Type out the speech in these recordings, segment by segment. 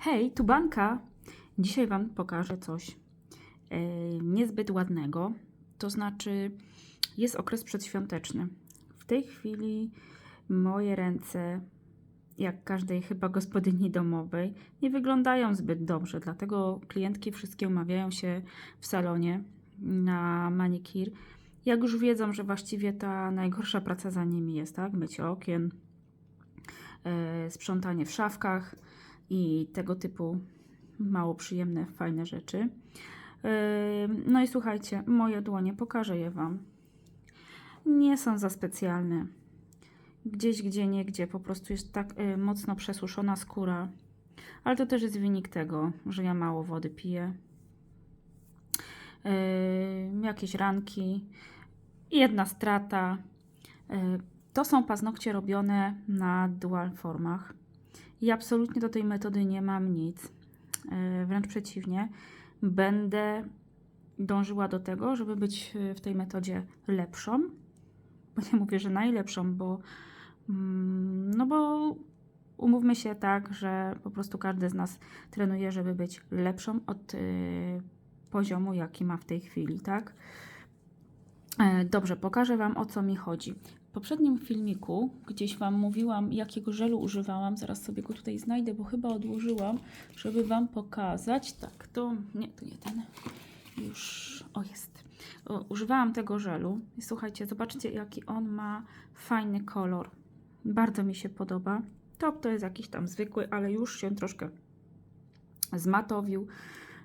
Hej, tu Banka. Dzisiaj Wam pokażę coś e, niezbyt ładnego. To znaczy, jest okres przedświąteczny. W tej chwili moje ręce, jak każdej chyba gospodyni domowej, nie wyglądają zbyt dobrze. Dlatego klientki wszystkie umawiają się w salonie na manikir. Jak już wiedzą, że właściwie ta najgorsza praca za nimi jest, tak? Mycie okien, e, sprzątanie w szafkach i tego typu mało przyjemne, fajne rzeczy. Yy, No i słuchajcie, moje dłonie, pokażę je Wam. Nie są za specjalne. Gdzieś, gdzie nie, gdzie po prostu jest tak yy, mocno przesuszona skóra. Ale to też jest wynik tego, że ja mało wody piję. Yy, Jakieś ranki. Jedna strata. To są paznokcie robione na dual formach. I absolutnie do tej metody nie mam nic. E, Wręcz przeciwnie, będę dążyła do tego, żeby być e, w tej metodzie lepszą. Bo nie mówię, że najlepszą, bo mm, no bo umówmy się tak, że po prostu każdy z nas trenuje, żeby być lepszą od e, poziomu, jaki ma w tej chwili, tak? Dobrze, pokażę Wam o co mi chodzi. Poprzednim filmiku gdzieś Wam mówiłam, jakiego żelu używałam. Zaraz sobie go tutaj znajdę, bo chyba odłożyłam, żeby Wam pokazać. Tak, to nie, to nie ten. Już, o jest. O, używałam tego żelu. I słuchajcie, zobaczcie, jaki on ma fajny kolor. Bardzo mi się podoba. Top to jest jakiś tam zwykły, ale już się troszkę zmatowił.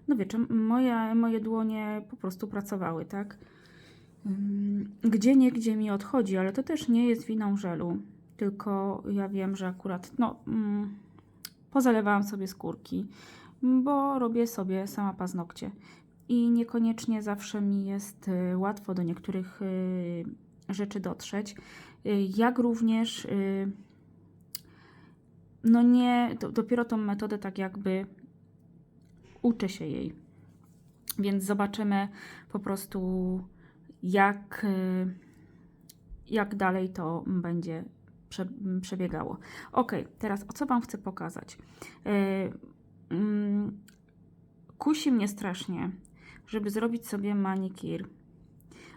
No wiecie, moje, moje dłonie po prostu pracowały, tak? Gdzie nie, gdzie mi odchodzi, ale to też nie jest winą żelu. Tylko ja wiem, że akurat no, mm, pozalewałam sobie skórki, bo robię sobie sama paznokcie. I niekoniecznie zawsze mi jest y, łatwo do niektórych y, rzeczy dotrzeć. Y, Jak również, no nie, do, dopiero tą metodę tak jakby uczę się jej. Więc zobaczymy po prostu jak, y, jak dalej to będzie prze, przebiegało. Ok, teraz o co Wam chcę pokazać? Y, mm, Kusi mnie strasznie, żeby zrobić sobie manikir.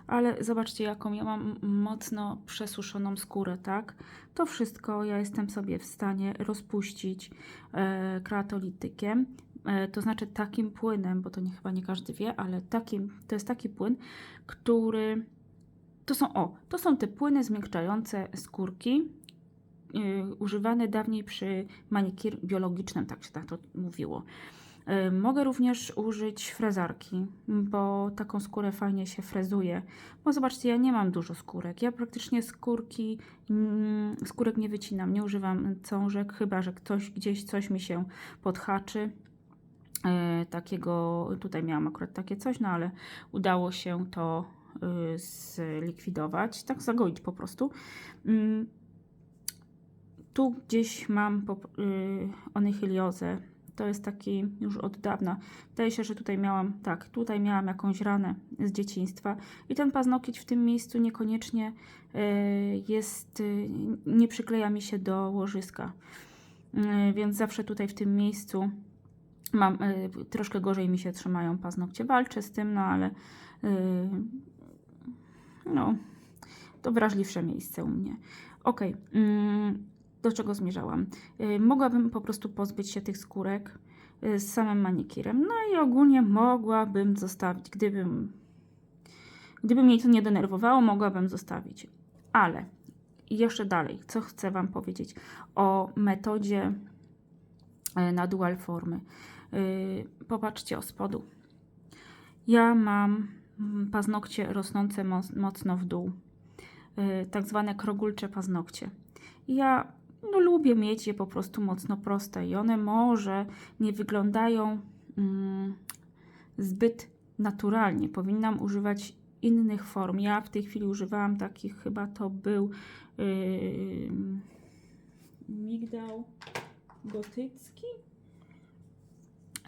Ale zobaczcie, jaką ja mam mocno przesuszoną skórę, tak? To wszystko ja jestem sobie w stanie rozpuścić e, kreatolitykiem, to znaczy takim płynem, bo to nie, chyba nie każdy wie, ale takim, to jest taki płyn, który to są, o, to są te płyny zmiękczające skórki, yy, używane dawniej przy manikir biologicznym, tak się tak to mówiło. Yy, Mogę również użyć frezarki, bo taką skórę fajnie się frezuje. Bo zobaczcie, ja nie mam dużo skórek. Ja praktycznie skórki, mm, skórek nie wycinam, nie używam cążek, chyba że ktoś gdzieś coś mi się podhaczy. Yy, Takiego, tutaj miałam akurat takie coś, no ale udało się to yy, zlikwidować, tak zagoić po prostu. Mm, Tu gdzieś mam yy, onychiliozę. To jest taki już od dawna. Wydaje się, że tutaj miałam, tak, tutaj miałam jakąś ranę z dzieciństwa i ten paznokieć w tym miejscu niekoniecznie yy, jest, yy, nie przykleja mi się do łożyska. Więc zawsze tutaj w tym miejscu mam, yy, troszkę gorzej mi się trzymają paznokcie. Walczę z tym, no ale yy, no, to wrażliwsze miejsce u mnie. Ok, do czego zmierzałam? Y, Mogłabym po prostu pozbyć się tych skórek y, z samym manikirem. No i ogólnie mogłabym zostawić, gdybym, gdyby mnie to nie denerwowało, mogłabym zostawić. Ale jeszcze dalej, co chcę Wam powiedzieć o metodzie y, na dual formy. Y, Popatrzcie o spodu. Ja mam mm, paznokcie rosnące moc- mocno w dół, y, tak zwane krogulcze paznokcie. Ja no, lubię mieć je po prostu mocno proste i one może nie wyglądają mm, zbyt naturalnie. Powinnam używać innych form. Ja w tej chwili używałam takich, chyba to był yy, migdał gotycki.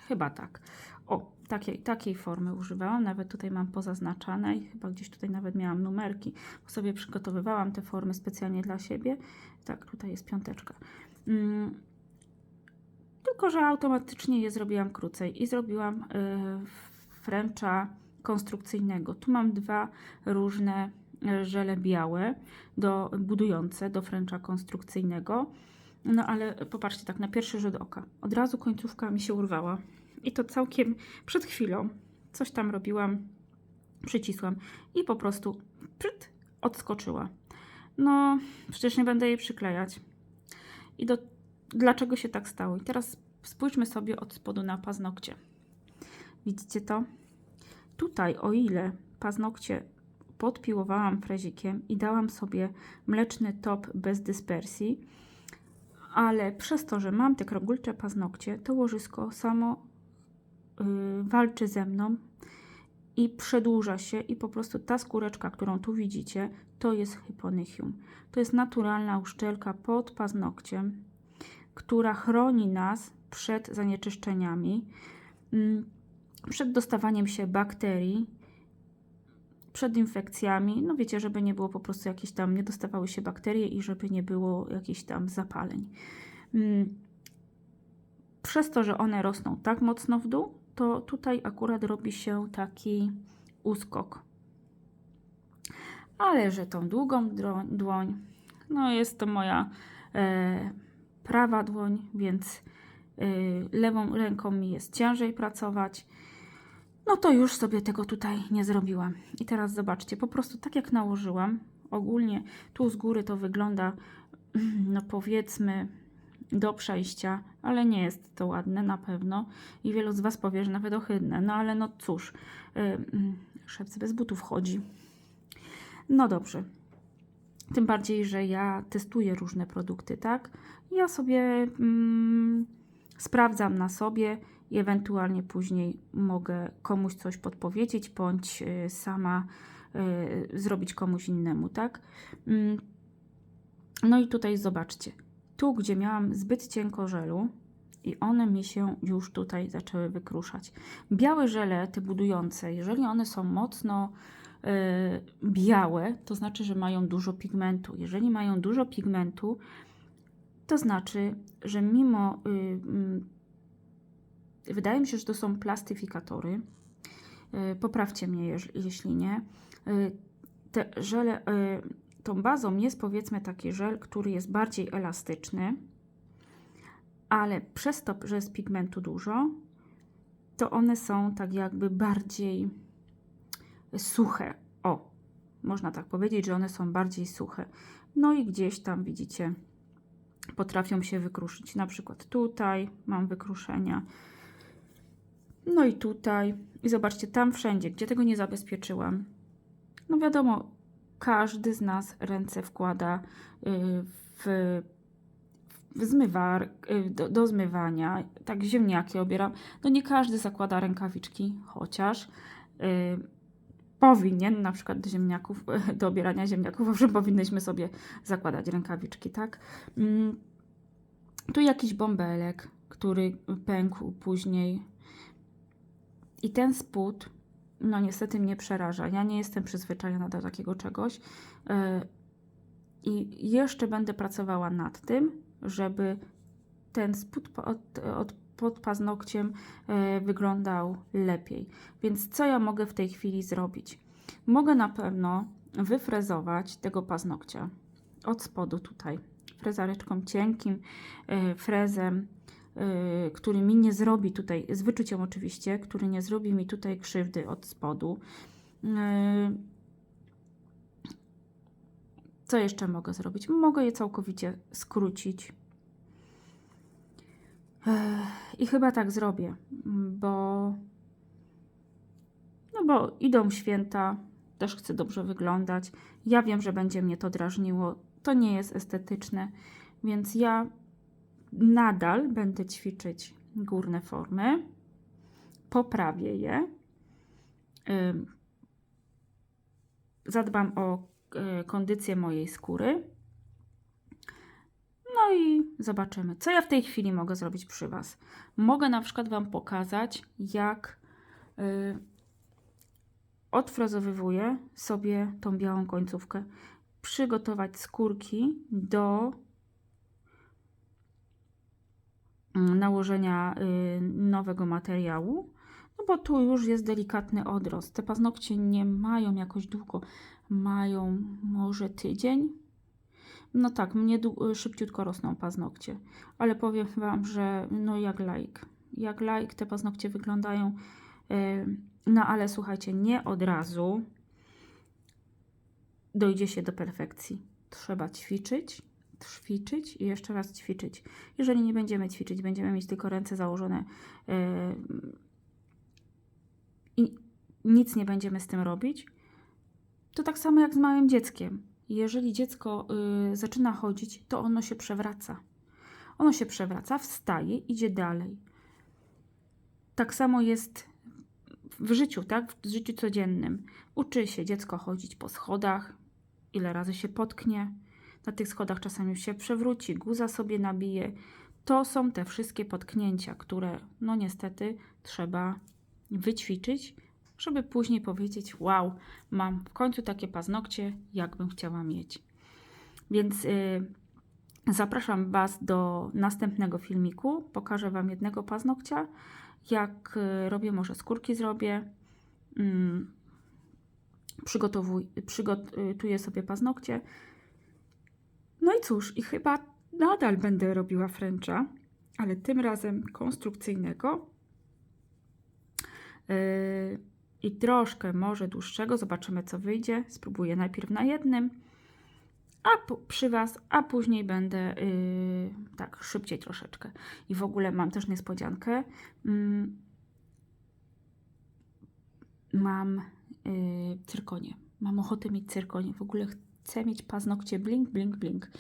Chyba tak. O, takiej, takiej formy używałam. Nawet tutaj mam pozaznaczane i chyba gdzieś tutaj nawet miałam numerki, bo sobie przygotowywałam te formy specjalnie dla siebie. Tak, tutaj jest piąteczka. Mm, tylko że automatycznie je zrobiłam krócej i zrobiłam y, fręcza konstrukcyjnego. Tu mam dwa różne y, żele białe do, budujące do fręcza konstrukcyjnego. No ale popatrzcie tak na pierwszy rzut oka. Od razu końcówka mi się urwała. I to całkiem przed chwilą. Coś tam robiłam, przycisłam i po prostu pryt, odskoczyła. No, przecież nie będę jej przyklejać. I do, dlaczego się tak stało? I teraz spójrzmy sobie od spodu na paznokcie. Widzicie to? Tutaj, o ile paznokcie podpiłowałam frezikiem i dałam sobie mleczny top bez dyspersji, ale przez to, że mam te krogulcze paznokcie, to łożysko samo yy, walczy ze mną i przedłuża się i po prostu ta skóreczka, którą tu widzicie, to jest hyponychium. To jest naturalna uszczelka pod paznokciem, która chroni nas przed zanieczyszczeniami, mm, przed dostawaniem się bakterii, przed infekcjami. No wiecie, żeby nie było po prostu jakieś tam, nie dostawały się bakterie i żeby nie było jakichś tam zapaleń. Mm, Przez to, że one rosną tak mocno w dół, to tutaj akurat robi się taki uskok. Ale że tą długą dłoń, no jest to moja e, prawa dłoń, więc e, lewą ręką mi jest ciężej pracować. No to już sobie tego tutaj nie zrobiłam. I teraz zobaczcie, po prostu tak jak nałożyłam, ogólnie tu z góry to wygląda, no powiedzmy, do przejścia, ale nie jest to ładne na pewno. I wielu z Was powie, że nawet ohydne. No ale no cóż, yy, szewc bez butów chodzi. No dobrze. Tym bardziej, że ja testuję różne produkty, tak? Ja sobie mm, sprawdzam na sobie i ewentualnie później mogę komuś coś podpowiedzieć, bądź y, sama y, zrobić komuś innemu, tak? Mm, No i tutaj zobaczcie. Tu, gdzie miałam zbyt cienko żelu i one mi się już tutaj zaczęły wykruszać. Białe żele, te budujące, jeżeli one są mocno y, białe, to znaczy, że mają dużo pigmentu. Jeżeli mają dużo pigmentu, to znaczy, że mimo mm, wydaje mi się, że to są plastyfikatory. Y, Poprawcie mnie, jeśli nie. Y, Te żele, y, tą bazą jest powiedzmy taki żel, który jest bardziej elastyczny, ale przez to, że jest pigmentu dużo, to one są tak jakby bardziej suche. O, można tak powiedzieć, że one są bardziej suche. No i gdzieś tam widzicie, potrafią się wykruszyć. Na przykład tutaj mam wykruszenia. No i tutaj. I zobaczcie, tam wszędzie, gdzie tego nie zabezpieczyłam. No wiadomo, każdy z nas ręce wkłada y, w, w zmywar, y, do, do zmywania. Tak ziemniaki obieram. No nie każdy zakłada rękawiczki, chociaż y, powinien, na przykład do ziemniaków, do obierania ziemniaków, owszem, powinnyśmy sobie zakładać rękawiczki, tak? Mm, Tu jakiś bąbelek, który pękł później. I ten spód, no niestety mnie przeraża. Ja nie jestem przyzwyczajona do takiego czegoś. Yy, I jeszcze będę pracowała nad tym, żeby ten spód od, od, pod paznokciem yy, wyglądał lepiej. Więc co ja mogę w tej chwili zrobić? Mogę na pewno wyfrezować tego paznokcia od spodu tutaj frezareczką cienkim, yy, frezem, który mi nie zrobi tutaj, z wyczuciem oczywiście, który nie zrobi mi tutaj krzywdy od spodu. Yy, Co jeszcze mogę zrobić? Mogę je całkowicie skrócić. Ech, I chyba tak zrobię, bo no bo idą święta, też chcę dobrze wyglądać. Ja wiem, że będzie mnie to drażniło. To nie jest estetyczne, więc ja nadal będę ćwiczyć górne formy. Poprawię je. Zadbam o y, kondycję mojej skóry. No i zobaczymy, co ja w tej chwili mogę zrobić przy Was. Mogę na przykład Wam pokazać, jak y, odfrezowywuję sobie tą białą końcówkę. Przygotować skórki do mm, nałożenia y, nowego materiału, no bo tu już jest delikatny odrost. Te paznokcie nie mają jakoś długo, mają może tydzień. No tak, mnie dłu- szybciutko rosną paznokcie, ale powiem Wam, że no jak lajk. Jak lajk te paznokcie wyglądają. y, No ale słuchajcie, nie od razu dojdzie się do perfekcji. Trzeba ćwiczyć, ćwiczyć i jeszcze raz ćwiczyć. Jeżeli nie będziemy ćwiczyć, będziemy mieć tylko ręce założone yy, i nic nie będziemy z tym robić, to tak samo jak z małym dzieckiem. Jeżeli dziecko yy, zaczyna chodzić, to ono się przewraca. Ono się przewraca, wstaje, idzie dalej. Tak samo jest w życiu, tak? W życiu codziennym. Uczy się dziecko chodzić po schodach, ile razy się potknie. Na tych schodach czasami się przewróci, guza sobie nabije. To są te wszystkie potknięcia, które no niestety trzeba wyćwiczyć, żeby później powiedzieć: Wow, mam w końcu takie paznokcie, jakbym chciała mieć. Więc y, zapraszam Was do następnego filmiku. Pokażę Wam jednego paznokcia. Jak y, robię, może skórki zrobię. Mm, przygotowuj, przygotuję sobie paznokcie. No i cóż, i chyba nadal będę robiła Frencha, ale tym razem konstrukcyjnego. Yy, I troszkę może dłuższego. Zobaczymy, co wyjdzie. Spróbuję najpierw na jednym, a przy Was, a później będę yy, tak szybciej troszeczkę. I w ogóle mam też niespodziankę. Mm, mam yy, cyrkonie. Mam ochotę mieć cyrkonie. W ogóle chcę mieć paznokcie blink, blink, blink.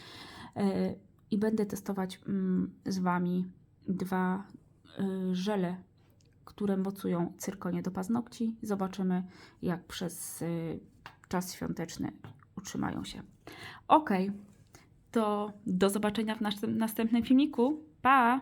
Yy, I będę testować mm, z Wami dwa yy, żele, które mocują cyrkonie do paznokci. Zobaczymy, jak przez yy, czas świąteczny utrzymają się. Ok, to do zobaczenia w naszym następnym filmiku. Pa!